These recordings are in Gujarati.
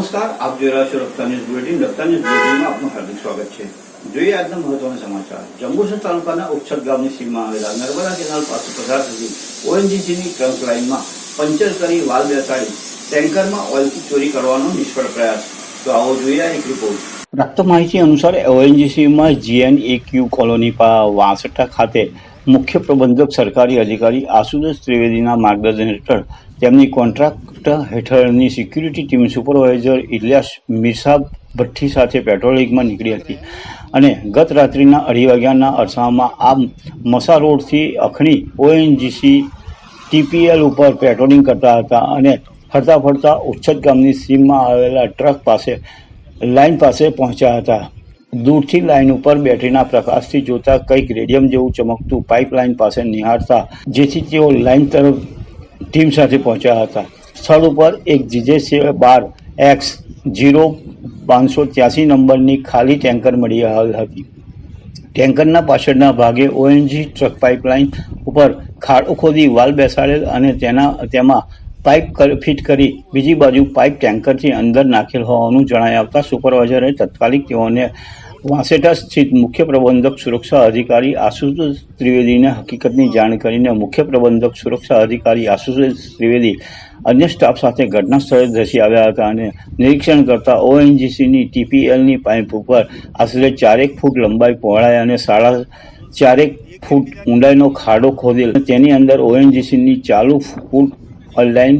નમસ્કાર, આપ જોઈ રહ્યા છો Rafta news bulletin. Rafta news બુલેટિનમાં આપનું હાર્દિક સ્વાગત છે. જોઈએ આજના મહત્વના સમાચાર. જંબુસર તાલુકાના ઉચ્છલ ગામની સીમમાં આવેલા નર્મદા કેનાલ પાસે પસાર થતી ઓએનજીસીની ટ્રંક લાઇનમાં પંચર કરી વાલ બેસાડી ટેન્કરમાં ઓઇલથી ચોરી કરવાનો નિષ્ફળ પ્રયાસ. તો આવો જોઈએ એક રિપોર્ટ પ્રાપ્ત માહિતી અનુસાર, ઓએનજીસીમાં જીએન ક્યુ કોલોની વાંસઠા ખાતે મુખ્ય પ્રબંધક, સરકારી અધિકારી આશુતોષ ત્રિવેદીના માર્ગદર્શન હેઠળ તેમની કોન્ટ્રાક્ટ હેઠળની security team supervisor Iliyas Mirza Bhatti સાથે પેટ્રોલિંગમાં નીકળી હતી અને ગત રાત્રિના અઢી વાગ્યાના અરસામાં આ મસા રોડથી અખણી ઓએનજીસી ટીપીએલ ઉપર પેટ્રોલિંગ કરતા હતા અને ફરતા ફરતા ઉચ્છદ ગામની સીમમાં આવેલા ટ્રક પાસે, લાઇન પાસે પહોંચ્યા હતા. દૂરથી લાઇન ઉપર બેટરીના પ્રકાશથી જોતા કંઈક રેડિયમ જેવું ચમકતું પાઇપલાઇન પાસે નિહાળતા, જેથી તેઓ લાઇન તરફ ટીમ સાથે પહોંચ્યા હતા. સ્થળ ઉપર એક જીજે બાર એક્સ જીરો પાંચસો ત્યાસી નંબરની ખાલી ટેન્કર મળી હતી. ટેન્કરના પાછળના ભાગે ઓએનજી ટ્રક પાઇપલાઇન ઉપર ખાડો ખોદી વાલ બેસાડેલ અને તેના, તેમાં પાઇપ ફિટ કરી બીજી બાજુ પાઇપ ટેન્કરથી અંદર નાખેલ હોવાનું જણાઈ આવતા સુપરવાઇઝરે તત્કાલિક તેઓને વાંસેટા સ્થિત મુખ્ય પ્રબંધક સુરક્ષા અધિકારી આશુતોષ ત્રિવેદીને હકીકતની જાણ કરીને મુખ્ય પ્રબંધક સુરક્ષા અધિકારી આશુતોષ ત્રિવેદી અન્ય સ્ટાફ સાથે ઘટના સ્થળે ધસી આવ્યા હતા અને નિરીક્ષણ કરતા ઓએનજીસીની ટીપીએલની પાઇપ ઉપર આશરે ચારેક ફૂટ લંબાઈ પહોળાઈ અને સાડા ચારેક ફૂટ ઊંડાઈનો ખાડો ખોદેલ. તેની અંદર ઓએનજીસીની ચાલુ ફૂટ લાઇન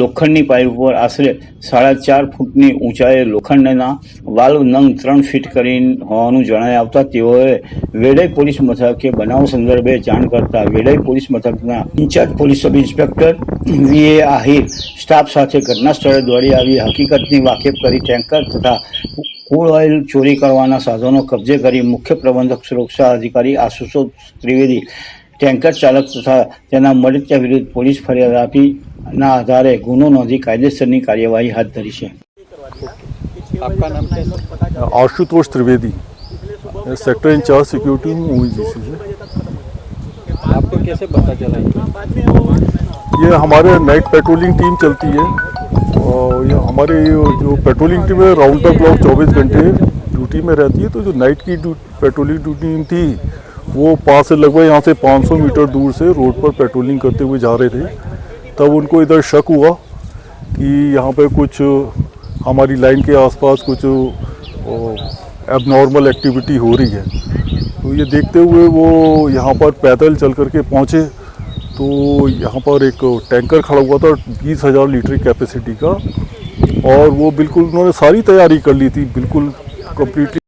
લોખંડની પાઇપ ઉપર આશરે સાડા ચાર ફૂટની ઊંચાઈએ લોખંડના વાલ્વ નંગ ત્રણ ફીટ કરી હોવાનું જણાઈ આવતા તેઓએ વેડાઈ પોલીસ મથકે બનાવ સંદર્ભે જાણ કરતા વેડાઈ પોલીસ મથકના in charge police sub inspector V A Ahir staff સાથે ઘટના સ્થળે દોડી આવી. હકીકતની વાકેફ કરી ટેન્કર તથા કુલ ઓઇલ ચોરી કરવાના સાધનો કબજે કરી મુખ્ય પ્રબંધક સુરક્ષા અધિકારી આશુતોષ ત્રિવેદી, ટેન્કર ચાલક તથા તેના મળતિયા વિરુદ્ધ પોલીસ ફરિયાદ આપી. ના આધારે ગુનો નોંધી કાયદેસરની કાર્યવાહી હાથ ધરી છે आपका नाम क्या है आशुतोष त्रिवेदी मैं सेक्टर इंचार्ज सिक्योरिटी हूँ ओईजीसी से आपको कैसे पता चला ये ये हमारे नाइट पेट्रोलिंग टीम चलती है और ये हमारे ये जो पेट्रोलिंग टीम है राउंड द क्लॉक चौबीस घंटे ड्यूटी में रहती है तो जो नाइट की ड्यू- पेट्रोलिंग ड्यूटी थी वो पास से लगभग यहाँ से 500 मीटर दूर से रोड पर पेट्रोलिंग करते हुए जा रहे थे तब उनको इधर शक हुआ कि यहाँ पे कुछ हमारी लाइन के आसपास कुछ एबनॉर्मल एक्टिविटी हो रही है। तो ये देखते हुए वो यहाँ पर पैदल चल करके पहुँचे। तो यहाँ पर एक टैंकर खड़ा हुआ था बीस हज़ार लीटर कैपेसिटी का और वो बिल्कुल उन्होंने सारी तैयारी कर ली थी, बिल्कुल कम्प्लीटली